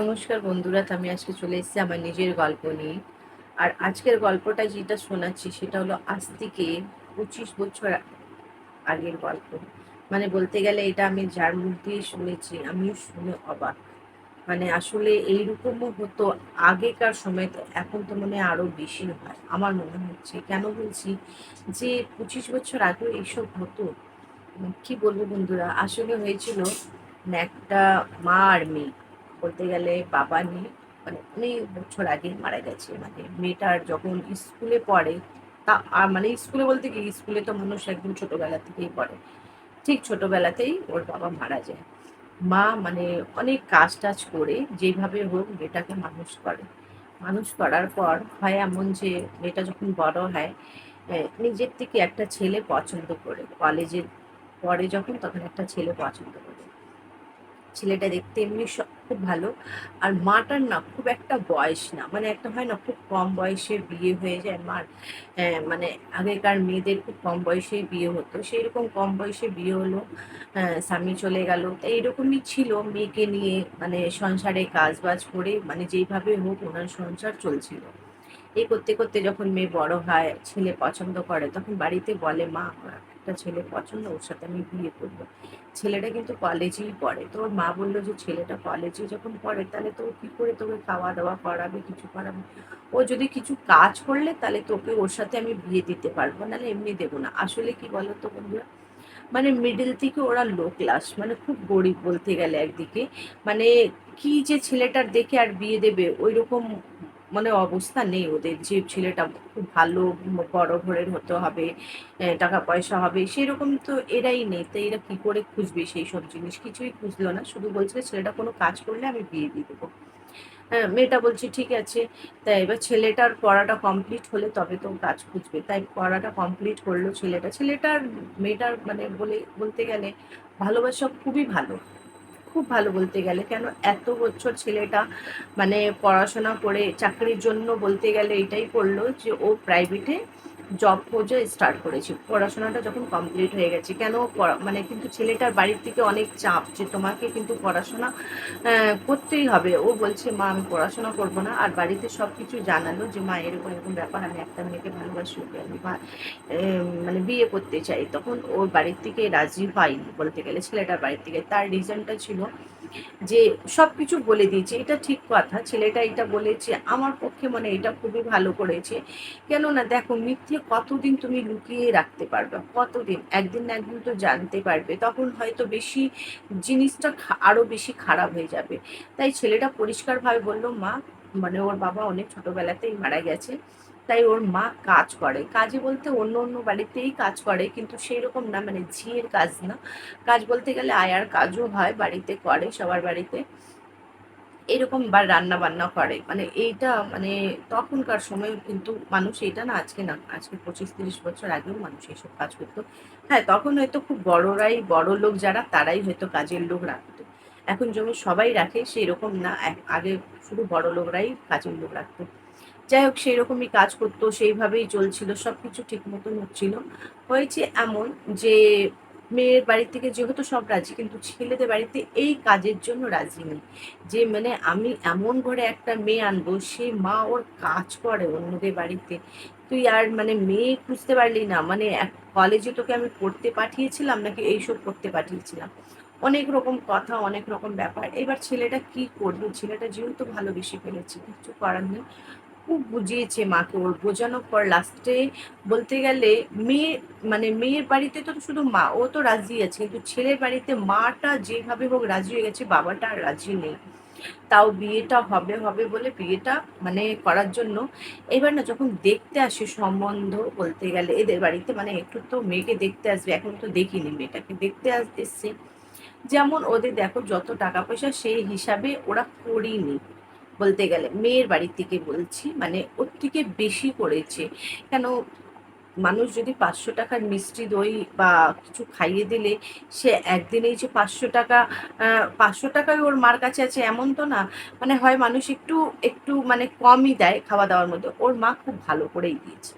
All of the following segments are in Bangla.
নমস্কার বন্ধুরা আমি আজকে চলে এসেছি আমার নিজের গল্প নিয়ে। আর আজকের গল্পটা যেটা শোনাচ্ছি, সেটা হলো আজ থেকে পঁচিশ বছর আগের গল্প। মানে বলতে গেলে এটা আমি যার মুখ দিয়ে শুনেছি, আমিও শুনে অবাক। মানে আসলে এইরকমও হতো আগেকার সময়, তো এখন তো মনে হয় আরও বেশি হয়। আমার মনে হচ্ছে, কেন বলছি যে পঁচিশ বছর আগেও এইসব হতো? কি বলব বন্ধুরা? আসলে হয়েছিল, একটা মা আর মেয়ে। বলতে গেলে বাবা নিয়ে মানে অনেক বছর আগে মারা গেছে। মানে মেয়েটার যখন স্কুলে পড়ে, তা আর মানে স্কুলে বলতে কি, স্কুলে তো মানুষ একদম ছোটবেলা থেকেই পড়ে। ঠিক ছোটবেলাতেই ওর বাবা মারা যায়। মা মানে অনেক কাজ টাজ করে, যেভাবে হোক মেয়েটাকে মানুষ করে। মানুষ করার পর হয় এমন যে, মেয়েটা যখন বড় হয় নিজের থেকে একটা ছেলে পছন্দ করে। কলেজে পরে যখন তখন একটা ছেলে পছন্দ করে। ছেলেটা দেখতে এমনি খুব ভালো। আর মাটার না খুব একটা বয়স না। মানে একটা হয় না খুব কম বয়সে বিয়ে হয়ে যায় মার আহ, মানে আগেকার মেয়েদের খুব কম বয়সেই বিয়ে হতো। সেই রকম কম বয়সে বিয়ে হলো আহ, স্বামী চলে গেল। তো এইরকমই ছিল মেয়েকে নিয়ে মানে সংসারে কাজ বাজ করে মানে যেইভাবে হোক ওনার সংসার চলছিল। এই করতে করতে যখন মেয়ে বড় হয় ছেলে পছন্দ করে তখন বাড়িতে বলে মা একটা ছেলে পছন্দ, ওর সাথে আমি বিয়ে করব। ছেলেটা কিন্তু কলেজেই পড়ে। তো ওর মা বলল যে, ছেলেটা কলেজে যখন পড়ে, তাহলে তো কি করে তোকে খাওয়া দাওয়া করাবে, কিছু করাবে? ও যদি কিছু কাজ করলে, তাহলে তোকে ওর সাথে আমি বিয়ে দিতে পারব, নাহলে এমনি দেবো না। আসলে কি বলো তো বন্ধুরা? মানে মিডিল থেকে ওরা লো ক্লাস মানে খুব গরিব বলতে গেলে একদিকে। মানে কি যে ছেলেটার দেখে আর বিয়ে দেবে ওই রকম মানে অবস্থা নেই ওদের। যে ছেলেটা খুব ভালো, বড় ঘরের হতে হবে টাকা পয়সা হবে, সেরকম তো এরাই নেই। তো এরা কি করে খুঁজবে সেই সব জিনিস? কিছুই খুঁজলো না। শুধু বলছে ছেলেটা কোনো কাজ করলে আমি বিয়ে দিয়ে দেবো। হ্যাঁ মেয়েটা বলছে, ঠিক আছে। তাই এবার ছেলেটার পড়াটা কমপ্লিট হলে তবে তো কাজ খুঁজবে। তাই পড়াটা কমপ্লিট করল ছেলেটা। ছেলেটার, মেয়েটার মানে বলে, বলতে গেলে ভালোবাসা খুবই ভালো। খুব ভালো বলতে গেলে। কেন? এত বছর ছেলেটা মানে পড়াশোনা করে চাকরির জন্য বলতে গেলে এটাই করল যে ও প্রাইভেটে জব খোঁজা স্টার্ট করেছি। পড়াশোনাটা যখন কমপ্লিট হয়ে গেছে, কেন মানে কিন্তু ছেলেটার বাড়ির থেকে অনেক চাপ যে তোমাকে কিন্তু পড়াশোনা করতেই হবে। ও বলছে, মা, আমি পড়াশোনা করব না। আর বাড়িতে সব কিছু জানালো যে, মা, এরকম এরকম ব্যাপার, আমি একটা মেয়েকে ভালোবাসি আমি মানে বিয়ে করতে চাই। তখন ওর বাড়ির থেকে রাজি হয়নি বলতে গেলে, ছেলেটার বাড়ির থেকে। তার রিজনটা ছিল যে সব কিছু বলে দিয়েছে, এটা ঠিক কথা, ছেলেটা এটা বলেছে, আমার পক্ষে মানে এটা খুবই ভালো করেছে। কেননা দেখো, মিথ্যে কতদিন তুমি লুকিয়ে রাখতে পারবে? কতদিন? একদিন না একদিন তো জানতে পারবে। তখন হয়তো বেশি জিনিসটা আরও বেশি খারাপ হয়ে যাবে। তাই ছেলেটা পরিষ্কারভাবে বলল, মা মানে ওর বাবা অনেক ছোটবেলাতেই মারা গেছে। তাই ওর মা কাজ করে। কাজে বলতে অন্য অন্য বাড়িতেই কাজ করে, কিন্তু সেই রকম না মানে ঝিয়ের কাজ না। কাজ বলতে গেলে আয়ার কাজও হয়, বাড়িতে করে, সবার বাড়িতে। এরকম বা রান্না বান্না করে। মানে এইটা মানে তখনকার সময় কিন্তু মানুষ এটা না, আজকে না, আজকে পঁচিশ তিরিশ বছর আগেও মানুষ এইসব কাজ করতো। হ্যাঁ তখন হয়তো খুব বড়রাই, বড় লোক যারা, তারাই হয়তো কাজের লোক রাখতো। এখন যেমন সবাই রাখে সেই রকম না আগে শুধু বড় লোকরাই কাজের লোক রাখতো। যাই হোক সেই রকমই কাজ করতো, সেইভাবেই চলছিল সব কিছু ঠিক মতন হচ্ছিল। হয়েছে এমন যে, মেয়ের বাড়ি থেকে যেহেতু সব রাজি, কিন্তু ছেলেদের বাড়িতে এই কাজের জন্য রাজি নেই। যে মানে আমি এমন ঘরে একটা মেয়ে আনব, সে মা ওর কাজ করে অন্যদের বাড়িতে। তুই আর মানে মেয়ে খুঁজতে পারলি না। মানে কলেজে তোকে আমি পড়তে পাঠিয়েছিলাম, নাকি এইসব করতে পাঠিয়েছিলাম? অনেক রকম কথা, অনেক রকম ব্যাপার। এবার ছেলেটা কি করবে? ছেলেটা যেহেতু ভালোবেসে ফেলেছে, কিছু করার নেই। খুব বুঝিয়েছে মাকে ওর বোঝানোর পর লাস্টে বলতে গেলে মেয়ে মানে মেয়ের বাড়িতে তো শুধু মা, ও তো রাজি আছে। কিন্তু ছেলের বাড়িতে মাটা যেভাবে হোক রাজি হয়ে গেছে, বাবাটা আর রাজি নেই। তাও বিয়েটা হবে হবে বলে বিয়েটা মানে করার জন্য। এবার না যখন দেখতে আসে সম্বন্ধ বলতে গেলে, এদের বাড়িতে মানে একটু তো মেয়েকে দেখতে আসবে, এখন তো দেখিনি মেয়েটাকে, দেখতে আসতে এসছে যেমন ওদের দেখো যত টাকা পয়সা সেই হিসাবে ওরা করিনি। বলতে গেলে, মেয়ের বাড়ির থেকে বলছি মানে ওর থেকে বেশি করেছে কেন? মানুষ যদি পাঁচশো টাকার মিষ্টি দই বা কিছু খাইয়ে দিলে, সে একদিনেই যে পাঁচশো টাকা পাঁচশো টাকায় ওর মার কাছে আছে এমন তো না। মানে হয় মানুষ একটু একটু মানে কমই দেয় খাওয়া দাওয়ার মধ্যে। ওর মা খুব ভালো করেই দিয়েছে।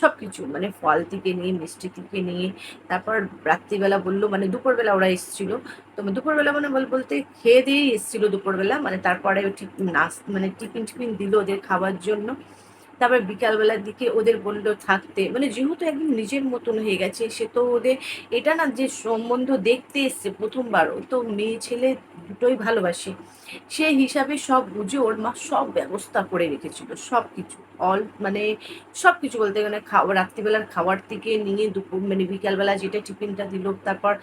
সব কিছু মানে ফল থেকে নিয়ে, মিষ্টি থেকে নিয়ে, তারপর রাত্রিবেলা বলল মানে দুপুরবেলা ওরা এসেছিল। তো দুপুরবেলা মানে বল, বলতে খেয়ে দিয়েই এসেছিল দুপুরবেলা মানে তারপরে ঠিক নাস মানে টিফিন টিফিন দিল ওদের খাওয়ার জন্য। তারপর বিকালবেলার দিকে ওদের বলল থাকতে। মানে যেহেতু একদম নিজের মতন হয়ে গেছে, সে তো ওদের এটা না যে সম্বন্ধ দেখতে এসছে প্রথমবার, ও তো মেয়ে ছেলে দুটোই ভালোবাসে। সেই হিসাবে সব বুঝে ওর মা সব ব্যবস্থা করে রেখেছিল, সব কিছু। অল মানে সব কিছু বলতে গেলে খাওয়া, রাত্রিবেলার খাবার থেকে নিয়ে দুপুর মানে বিকালবেলা যেটা টিফিনটা দিল, তারপর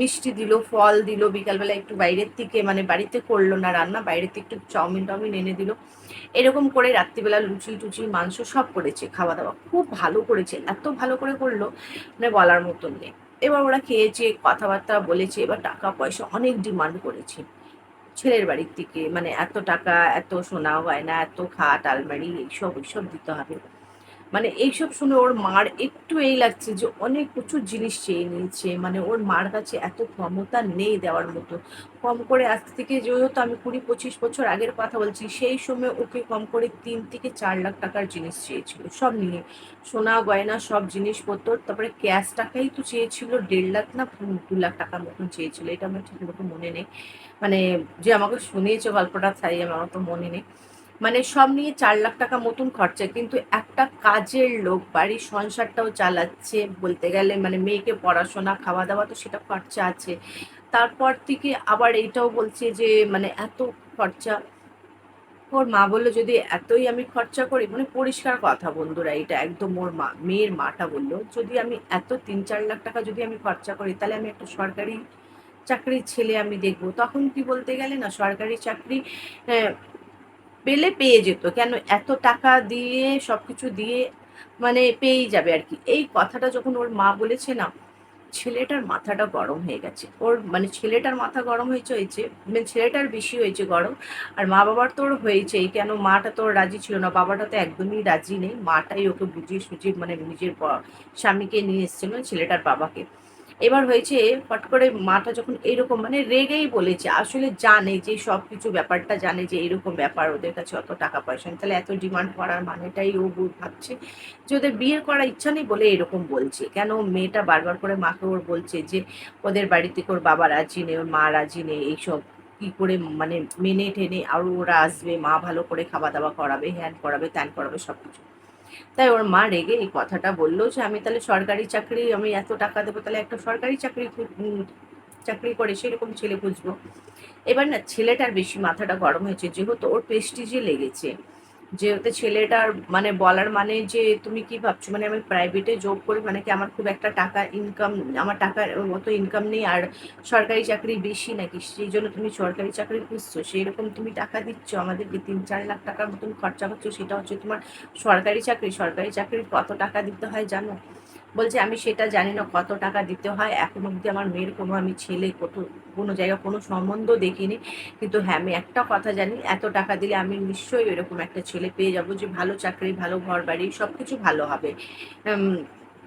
মিষ্টি দিল, ফল দিল, বিকালবেলা একটু বাইরের থেকে মানে বাড়িতে করল না রান্না বাইরের থেকে একটু চাউমিন টাউমিন এনে দিল। এরকম করে রাত্রিবেলা লুচি টুচি মাংস সব করেছে খাওয়া দাওয়া খুব ভালো করেছে, এত ভালো করে করল মানে বলার মতন নেই। এবার ওরা খেয়েছে, কথাবার্তা বলেছে, এবার টাকা পয়সা অনেক ডিমান্ড করেছে। ছেলের বাড়ির থেকে মানে এত টাকা, এত সোনা গয়না, এত খাট, আলমারি, এইসব, ওইসব দিতে হবে। মানে এইসব শুনে ওর মার একটু এই লাগছে যে অনেক প্রচুর জিনিস চেয়ে নিয়েছে। মানে ওর মার কাছে এত ক্ষমতা নেই দেওয়ার মতো। কম করে আজ থেকে যেহেতু আমি কুড়ি পঁচিশ বছর আগের কথা বলছি, সেই সময় ওকে কম করে তিন থেকে চার লাখ টাকার জিনিস চেয়েছিল। সব নিয়ে। সোনা, গয়না, সব জিনিসপত্র, তারপরে ক্যাশ টাকাই তো চেয়েছিল, দেড় লাখ না দু লাখ টাকার মতন চেয়েছিল। এটা আমার ঠিক মতো মনে নেই। মানে যে আমাকে শুনিয়েছে গল্পটা, তাই আমার তো মনে নেই। মানে সব নিয়ে চার লাখ টাকা মতন খরচা, কিন্তু একটা কাজের লোক বাড়ির সংসারটাও চালাচ্ছে বলতে গেলে মানে মেয়েকে পড়াশোনা খাওয়া দাওয়া তো সেটা খরচা আছে। তারপর থেকে আবার এইটাও বলছে যে মানে এত খরচা। ওর মা বলল, যদি এতই আমি খরচা করি মানে পরিষ্কার কথা বন্ধুরা, এটা একদম ওর মা, মেয়ের মাটা বলল, যদি আমি এত তিন চার লাখ টাকা যদি আমি খরচা করি, তাহলে আমি একটা সরকারি চাকরির ছেলে আমি দেখব। তখন কি বলতে গেলে না, সরকারি চাকরি পেলে পেয়ে যেত। কেন এত টাকা দিয়ে সব কিছু দিয়ে মানে পেয়েই যাবে আর কি। এই কথাটা যখন ওর মা বলেছে না, ছেলেটার মাথাটা গরম হয়ে গেছে। ওর মানে ছেলেটার মাথা গরম হয়েছে হয়েছে মানে ছেলেটার বেশি হয়েছে গরম। আর মা বাবার তো ওর হয়েছেই, কেন মাটা তো রাজি ছিল না। বাবাটা তো একদমই রাজি নেই। মাটাই ওকে বুঝিয়ে সুঝিয়ে মানে নিজের স্বামীকে নিয়ে এসেছিল, ছেলেটার বাবাকে। এবার হয়েছে ফট করে মাটা যখন এইরকম মানে রেগেই বলেছে, আসলে জানে যে সব কিছু ব্যাপারটা জানে যে এরকম ব্যাপার ওদের কাছে অত টাকা পয়সা নেই। তাহলে এত ডিমান্ড করার মানেটাই ও ভাবছে যে ওদের বিয়ে করার ইচ্ছা নেই বলে এরকম বলছে। কেন মেয়েটা বারবার করে মাকে ওর বলছে যে ওদের বাড়িতে ওর বাবা রাজি নেই, ওর মা রাজি নেই, এইসব কি করে মানে মেনে টেনে আরও ওরা আসবে, মা ভালো করে খাওয়া দাওয়া করাবে হ্যান করাবে, ত্যান করাবে সব কিছু তাই ওর মা রেগে এই কথাটা বলল যে, আমি তাহলে সরকারি চাকরি, আমি এত টাকা দেবো, তাহলে একটা সরকারি চাকরি চাকরি করে সেরকম ছেলে খুঁজবো। এবার না ছেলেটার বেশি মাথাটা গরম হয়েছে, যেহেতু ওর পেস্টিজে লেগেছে। যেহেতু ছেলেটার মানে বলার মানে যে তুমি কি ভাবছ? মানে আমি প্রাইভেটে জব করি মানে কি আমার খুব একটা টাকা ইনকাম আমার টাকার মতো ইনকাম নেই আর সরকারি চাকরি বেশি নাকি? সেই জন্য তুমি সরকারি চাকরি খুঁজছো সেই রকম তুমি টাকা দিচ্ছ আমাদেরকে তিন চার লাখ টাকার মতন খরচা করছ সেটা হচ্ছে তোমার সরকারি চাকরি। সরকারি চাকরির কত টাকা দিতে হয় জানো? বলছে, আমি সেটা জানি না কত টাকা দিতে হয়। এখন অবধি আমার মেয়ের কোনো আমি ছেলে, কত, কোনো জায়গায় কোনো সম্বন্ধ দেখিনি। কিন্তু হ্যাঁ আমি একটা কথা জানি, এত টাকা দিলে আমি নিশ্চয়ই এরকম একটা ছেলে পেয়ে যাব যে ভালো চাকরি, ভালো ঘর বাড়ি সব কিছু ভালো হবে।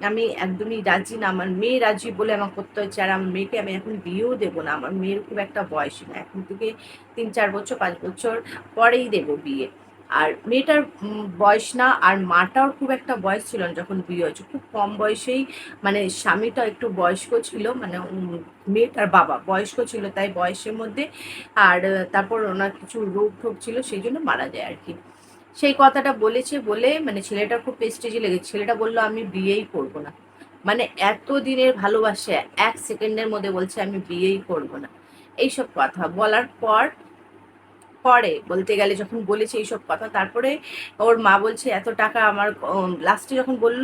আমি একদমই রাজি না। আমার মেয়ে রাজি বলে আমার করতে হচ্ছে। আর আমার মেয়েকে আমি এখন বিয়েও দেবো না। আমার মেয়ের খুব একটা বয়স না। এখন থেকে তিন, চার বছর, পাঁচ বছর পরেই দেবো বিয়ে। আর মেয়েটার বয়স না, আর মাটাও খুব একটা বয়স ছিল না যখন বিয়ে হয়েছে। খুব কম বয়সেই মানে স্বামীটা একটু বয়স্ক ছিল মানে মেয়েটার বাবা বয়স্ক ছিল তাই বয়সের মধ্যে। আর তারপর ওনার কিছু রোগ ঠোক ছিল, সেই জন্য মারা যায় আর কি। সেই কথাটা বলেছে বলে মানে ছেলেটা খুব পেস্টেজে লেগেছে। ছেলেটা বলল, আমি বিয়েই করব না। মানে এত দিনের ভালোবাসে, এক সেকেন্ডের মধ্যে বলছে, আমি বিয়েই করব না। এইসব কথা বলার পর পরে বলতে গেলে যখন বলেছে এইসব কথা, তারপরে ওর মা বলছে, এত টাকা আমার লাস্টে যখন বলল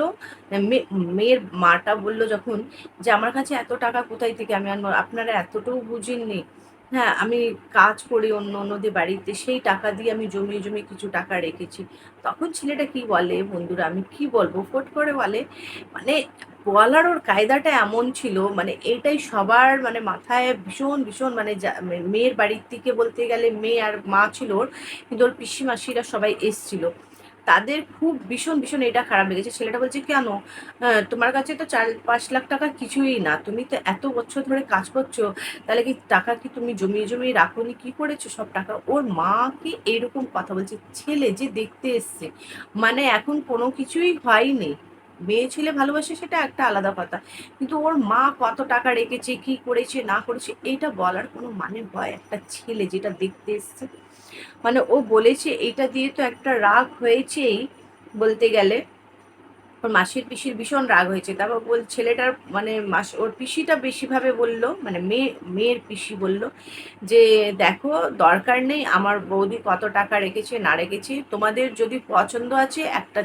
মেয়ের মাটা বলল যখন যে, আমার কাছে এত টাকা কোথায় থেকে? আমি আনব আপনারা এতটুকু বুঝেননি। হ্যাঁ আমি কাজ করি অন্য অন্যদের বাড়িতে, সেই টাকা দিয়ে আমি জমিয়ে জমিয়ে কিছু টাকা রেখেছি। তখন ছেলেটা কি বলে, বন্ধুরা, আমি কি বলব? ফোট করে বলে মানে বলার ওর কায়দাটা এমন ছিল মানে এটাই সবার মানে মাথায় ভীষণ ভীষণ মানে মেয়ের বাড়ির থেকে বলতে গেলে মেয়ে আর মা ছিল ওর, কিন্তু ওর পিসি মাসিরা সবাই এসছিল। তাদের খুব ভীষণ ভীষণ এটা খারাপ লেগেছে। ছেলেটা বলছে, কেন? তোমার কাছে তো চার, পাঁচ লাখ টাকা কিছুই না। তুমি তো এত বছর ধরে কাজ করছ, তাহলে কি টাকা কি তুমি জমিয়ে জমিয়ে রাখোনি? কি করেছ সব টাকা? ওর মাকে এইরকম কথা বলছে? ছেলে যে দেখতে এসছে মানে এখন কোনো কিছুই হয়নি। মেয়ে ছেলে ভালোবাসে সেটা একটা আলাদা কথা। কিন্তু ওর মা কত টাকা রেখেছে, কি করেছে, না করেছে এইটা বলার কোনো মানে হয় একটা ছেলে যেটা দেখতে এসছে। মানে ও বলেছে এটা দিয়ে তো একটা রাগ হয়েছেই বলতে গেলে। ওর মাসির পিসির ভীষণ রাগ হয়েছে। তারপর বল ছেলেটার মানে মাস ওর পিসিটা বেশিভাবে বলল মানে মেয়ে মেয়ের পিসি বলল যে, দেখো, দরকার নেই, আমার বৌদি কত টাকা রেখেছে, না রেখেছে। তোমাদের যদি পছন্দ আছে, একটা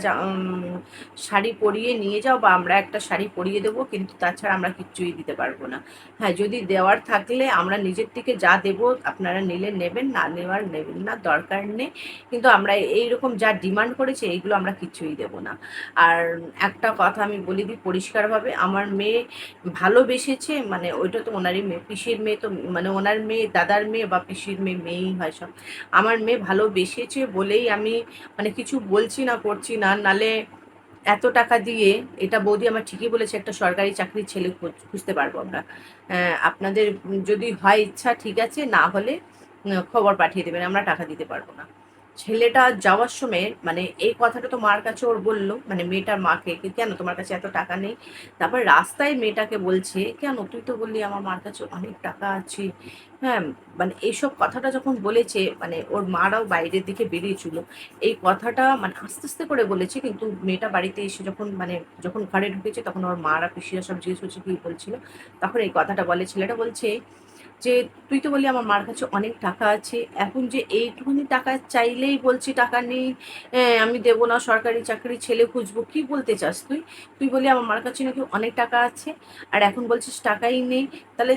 শাড়ি পরিয়ে নিয়ে যাও বা আমরা একটা শাড়ি পরিয়ে দেবো, কিন্তু তাছাড়া আমরা কিচ্ছুই দিতে পারব না। হ্যাঁ যদি দেওয়ার থাকলে আমরা নিজের থেকে যা দেব, আপনারা নিলে নেবেন, না নেওয়ার নেবেন না, দরকার নেই। কিন্তু আমরা এইরকম যা ডিমান্ড করেছে, এইগুলো আমরা কিচ্ছুই দেবো না। আর একটা কথা আমি বলে দিই পরিষ্কারভাবে, আমার মেয়ে ভালোবেসেছে মানে ওইটা তো ওনারই মেয়ে, পিসির মেয়ে তো মানে ওনার মেয়ে, দাদার মেয়ে বা পিসির মেয়ে মেয়েই হয় সব। আমার মেয়ে ভালোবেসেছে বলেই আমি মানে কিছু বলছি না, করছি না, নালে এত টাকা দিয়ে, এটা বৌদি আমার ঠিকই বলেছে, একটা সরকারি চাকরির ছেলে খুঁজতে পারব আমরা। আপনাদের যদি হয় ইচ্ছা ঠিক আছে, না হলে খবর পাঠিয়ে দেবেন, আমরা টাকা দিতে পারব না। ছেলেটা যাওয়ার সময় মানে এই কথাটা তো মার কাছে ওর বলল মানে মেয়েটার মাকে কেন তোমার কাছে এত টাকা নেই? তারপর রাস্তায় মেয়েটাকে বলছে, কেন তুই তো বললি আমার মার কাছে অনেক টাকা আছে। হ্যাঁ মানে এইসব কথাটা যখন বলেছে মানে ওর মারাও বাইরের দিকে বেরিয়েছিল এই কথাটা মানে আস্তে আস্তে করে বলেছে, কিন্তু মেয়েটা বাড়িতে এসে যখন মানে যখন ঘরে ঢুকেছে, তখন ওর মারা, পিসিরা সব জিজ্ঞেস করছে, কি বলছিল? তখন এই কথাটা বলে, ছেলেটা বলছে যে তুই তো বলি আমার মার কাছে অনেক টাকা আছে, এখন যে এইটুকুনি টাকা চাইলেই বলছি টাকা নেই আমি দেবো না, সরকারি চাকরি ছেলে খুঁজবো, কি বলতে চাস তুই? তুই বলি আমার মার কাছে নাকি অনেক টাকা আছে, আর এখন বলছিস টাকাই নেই, তাহলে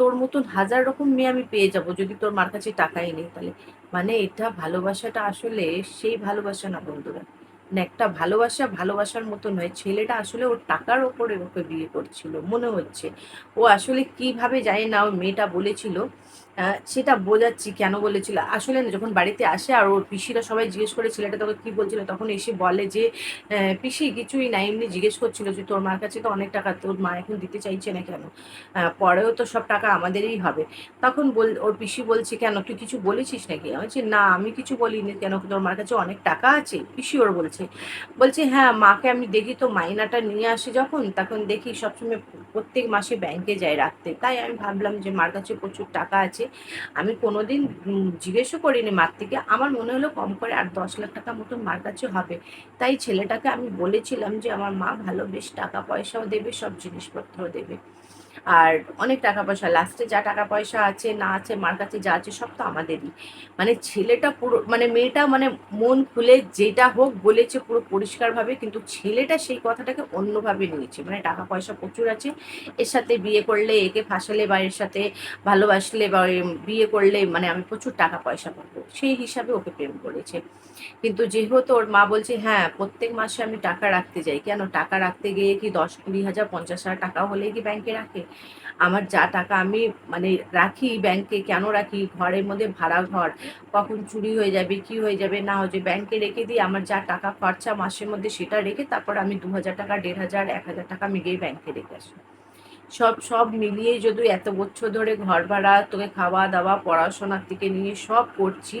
তোর মতন হাজার রকম মেয়ে আমি পেয়ে যাব যদি তোর মার কাছে টাকাই নেই, তাহলে। মানে এটা ভালোবাসাটা আসলে সেই ভালোবাসা না বন্ধুরা। মানে একটা ভালোবাসা ভালোবাসার মতো নয়। ছেলেটা আসলে ওর টাকার ওপরে ওকে বিয়ে করছিল, মনে হচ্ছে। ও আসলে কীভাবে যায় না ওর মেয়েটা বলেছিল। সেটা বোঝাচ্ছি কেন বলেছিল। আসলে যখন বাড়িতে আসে আর ওর পিসিরা সবাই জিজ্ঞেস করে, ছেলেটা তোকে কী বলছিল? তখন এসে বলে যে পিসি কিছুই না, এমনি জিজ্ঞেস করছিল যে, তোর মার কাছে তো অনেক টাকা, তোর মা এখন দিতে চাইছে না কেন? পরেও তো সব টাকা আমাদেরই হবে। তখন বল, ওর পিসি বলছে, কেন, তুই কিছু বলেছিস নাকি? আমি বলছি, না, আমি কিছু বলিনি। কেন, তোর মার কাছে অনেক টাকা আছে? পিসি ওর বলছে বলছে হ্যাঁ মাকে আমি দেখি তো, মাইনাটা নিয়ে আসি যখন, তখন দেখি সবসময় প্রত্যেক মাসে ব্যাংকে যায় রাখতে। তাই আমি ভাবলাম যে, মার কাছে প্রচুর টাকা আছে আমি কোনো দিন জিজ্ঞেসও করিনি মার থেকে আমার মনে হলো কম করে আর দশ লাখ টাকা মতো মার কাছে হবে। তাই ছেলেটাকে আমি বলেছিলাম যে, আমার মা ভালো বেশ টাকা পয়সাও দেবে, সব জিনিসপত্রও দেবে। আর অনেক টাকা পয়সা লাস্টে যা টাকা পয়সা আছে, না আছে, মার কাছে যা আছে, সব তো আমাদেরই। মানে ছেলেটা পুরো মানে মেয়েটা মানে মন খুলে যেটা হোক বলেছে পুরো পরিষ্কারভাবে, কিন্তু ছেলেটা সেই কথাটাকে অন্যভাবে নিয়েছে। মানে টাকা পয়সা প্রচুর আছে, এর সাথে বিয়ে করলে একে ফাঁসালে বা এর সাথে ভালোবাসলে বা বিয়ে করলে মানে আমি প্রচুর টাকা পয়সা পাবো। সেই হিসাবে ওকে প্রেম করেছে। কিন্তু যেহেতু ওর মা বলছে হ্যাঁ প্রত্যেক মাসে আমি টাকা রাখতে যাই। কেন? টাকা রাখতে গিয়ে কি দশ কুড়ি হাজার, পঞ্চাশ হাজার টাকা হলেই কি ব্যাংকে রাখে? আমার যা টাকা আমি মানে রাখি ব্যাংকে কেন রাখি? ঘরের মধ্যে ভাড়া ঘর, কখন চুরি হয়ে যাবে, কি হয়ে যাবে? না হয়ে ব্যাংকে রেখে দিই, আমার যা টাকা খরচা মাসের মধ্যে সেটা রেখে তারপর আমি দু হাজার টাকা, দেড় হাজার, এক হাজার টাকা আমি গিয়ে ব্যাংকে রেখে আসি। সব সব মিলিয়ে যদি এত বছর ধরে ঘর ভাড়া, তোকে খাওয়া দাওয়া, পড়াশোনার থেকে নিয়ে সব করছি,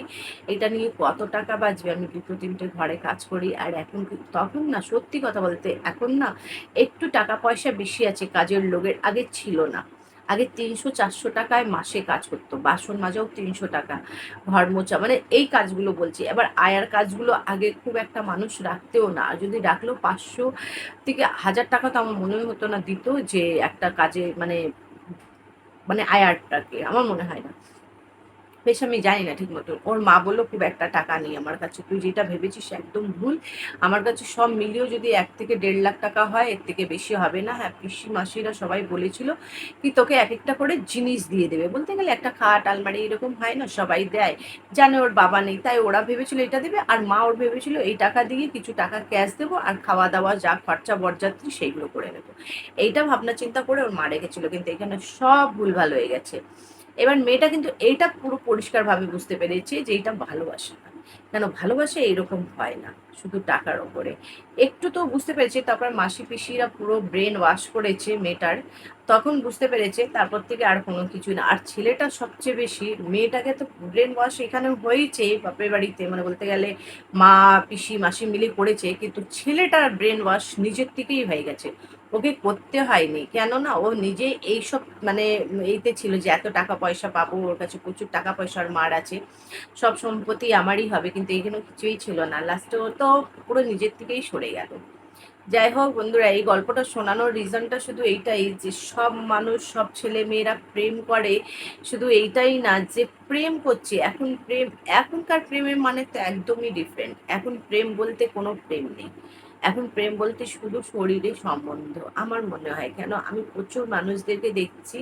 এটা নিয়ে কত টাকা বাঁচবে? আমি দুটো তিনটে ঘরে কাজ করি, আর এখন তখন না, সত্যি কথা বলতে, এখন না, একটু টাকা পয়সা বেশি আছে কাজের লোকের, আগে ছিল না। আগে তিনশো, চারশো টাকায় মাসে কাজ করতো, বাসন মাজাও তিনশো টাকা, ঘর মোচা মানে এই কাজগুলো বলছি। এবার আয়ার কাজগুলো আগে খুব একটা মানুষ রাখতেও না। যদি রাখলেও পাঁচশো থেকে হাজার টাকা তো আমার মনে হতো না দিত যে একটা কাজে মানে মানে আয়ারটাকে, আমার মনে হয় না। বেশ আমি জানি না ঠিক মতন ওর মা বলল, খুব একটা টাকা নেই আমার কাছে। তুই যেটা ভেবেছিস একদম ভুল। আমার কাছে সব মিলিয়েও যদি এক থেকে দেড় লাখ টাকা হয়, এর থেকে বেশি হবে না। হ্যাঁ পিসি মাসিরা সবাই বলেছিল কি, তোকে এক একটা করে জিনিস দিয়ে দেবে। বলতে গেলে একটা খাট, আলমারি এরকম হয় না, সবাই দেয়। জানে ওর বাবা নেই, তাই ওরা ভেবেছিল এটা দেবে। আর মা ওর ভেবেছিল এই টাকা দিয়ে কিছু টাকা ক্যাশ দেবো আর খাওয়া দাওয়া যা খরচা বরযাত্রী সেইগুলো করে নেব। এইটা ভাবনা চিন্তা করে ওর মা রেখেছিল। কিন্তু এখানে সব ভুলভাল হয়ে গেছে। এবার মেয়েটা কিন্তু এইটা পুরো পরিষ্কারভাবে বুঝতে পেরেছে যে এটা ভালোবাসা না। কেন ভালোবাসা এরকম হয় না, শুধু টাকার ওপরে। একটু তো বুঝতে পেরেছে, তারপর মাসি পিসিরা পুরো ব্রেন ওয়াশ করেছে মেয়েটার। তখন বুঝতে পেরেছে, তারপর থেকে আর কোনো কিছু না। আর ছেলেটা সবচেয়ে বেশি, মেয়েটাকে তো ব্রেন ওয়াশ এখানে হয়েছে বাপের বাড়িতে মানে বলতে গেলে মা, পিসি, মাসি মিলে করেছে, কিন্তু ছেলেটার ব্রেন ওয়াশ নিজের থেকেই হয়ে গেছে। ওকে করতে হয়নি। কেননা ও নিজে এইসব মানে এইতে ছিল যে, এত টাকা পয়সা পাবো, ওর কাছে প্রচুর টাকা পয়সার মার আছে। সব সম্পত্তি আমারই হবে। কিন্তু এখানে কিছুই ছিল না। লাস্টে ও তো পুরো নিজের থেকেই সরে গেল। যাই হোক বন্ধুরা, এই গল্পটা শোনানোর রিজনটা শুধু এইটাই যে, সব মানুষ, সব ছেলে মেয়েরা প্রেম করে। শুধু এইটাই না যে, প্রেম করছে। এখন প্রেম, এখনকার প্রেমের মানে তো একদমই ডিফারেন্ট এখন প্রেম বলতে কোনো প্রেম নেই। এখন প্রেম বলতে শুধু শরীরে সম্বন্ধ। আমার মনে হয় কেন? আমি প্রচুর মানুষদেরকে দেখছি,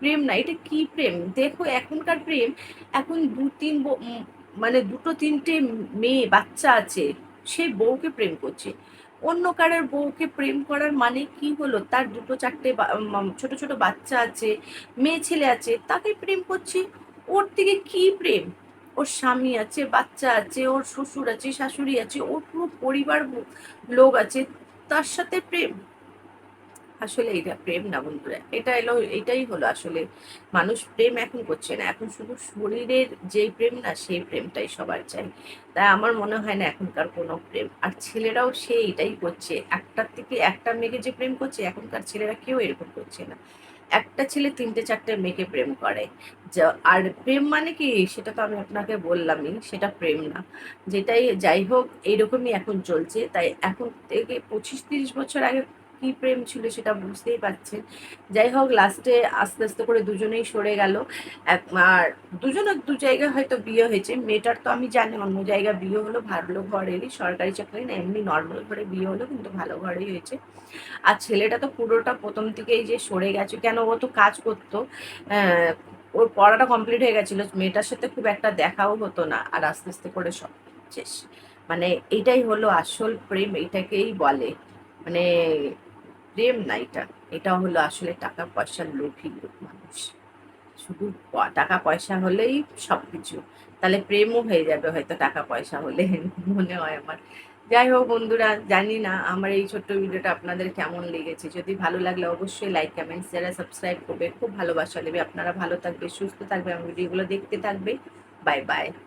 প্রেম না, এটা কি প্রেম? দেখো এখনকার প্রেম, এখন দু তিন মানে দুটো তিনটে মেয়ে বাচ্চা আছে, সে বউকে প্রেম করছে। অন্য কারোর বউকে প্রেম করার মানে কি হলো? তার দুটো চারটে ছোট ছোট বাচ্চা আছে, মেয়ে ছেলে আছে, তাকে প্রেম করছে? ওর থেকে কি প্রেম? ওর স্বামী আছে, বাচ্চা আছে, ওর শ্বশুর আছে, শাশুড়ি আছে, ওর পুরো পরিবার লোক আছে। তার সাথে প্রেম। আসলে এটা প্রেম না বন্ধুরা, এটা এলো, এটাই হলো আসলে। মানুষ প্রেম এখন করছে না, এখন শুধু শরীরের যে প্রেম না, সেই প্রেমটাই সবার চাই। তাই আমার মনে হয় না এখনকার কোনো প্রেম। আর ছেলেরাও সে এটাই করছে। একটার থেকে একটা মেয়েকে যে প্রেম করছে, এখনকার ছেলেরা কেউ এরকম করছে না। একটা ছেলে তিনটে, চারটে মেয়েকে প্রেম করে। আর প্রেম মানে কি? সেটা তো আমি আপনাকে বললামই, সেটা প্রেম না। যেটাই যাই হোক, এইরকমই এখন চলছে। তাই এখন থেকে পঁচিশ তিরিশ বছর আগে কি প্রেম ছিল সেটা বুঝতেই পারছেন। যাই হোক লাস্টে আস্তে আস্তে করে দুজনেই সরে গেল। আর দুজনের দু জায়গায় হয়তো বিয়ে হয়েছে, মেয়েটার তো আমি জানি, অন্য জায়গায় বিয়ে হলো ভালো ঘরেরই, সরকারি চাকরি না, এমনি নর্মাল ঘরে বিয়ে হলো, কিন্তু ভালো ঘরেই হয়েছে। আর ছেলেটা তো পুরোটা প্রথম থেকেই যে সরে গেছে, কেন ও তো কাজ করতো ওর পড়াটা কমপ্লিট হয়ে গেছিল, মেয়েটার সাথে খুব একটা দেখাও হতো না, আর আস্তে আস্তে করে সব শেষ। মানে এটাই হলো আসল প্রেম, এটাকেই বলে। মানে প্রেম না এটা। এটা হলো আসলে টাকা পয়সার লোভী লোক মানুষ। শুধু টাকা পয়সা হলেই সব কিছু তাহলে প্রেমও হয়ে যাবে হয়তো টাকা পয়সা হলে, মনে হয় আমার। যাই হোক বন্ধুরা, জানি না আমার এই ছোট্ট ভিডিওটা আপনাদের কেমন লেগেছে। যদি ভালো লাগলে অবশ্যই লাইক কমেন্টস যারা সাবস্ক্রাইব করবে। খুব ভালোবাসা দেবে। আপনারা ভালো থাকবে, সুস্থ থাকবে, আমার ভিডিওগুলো দেখতে থাকবে। Bye bye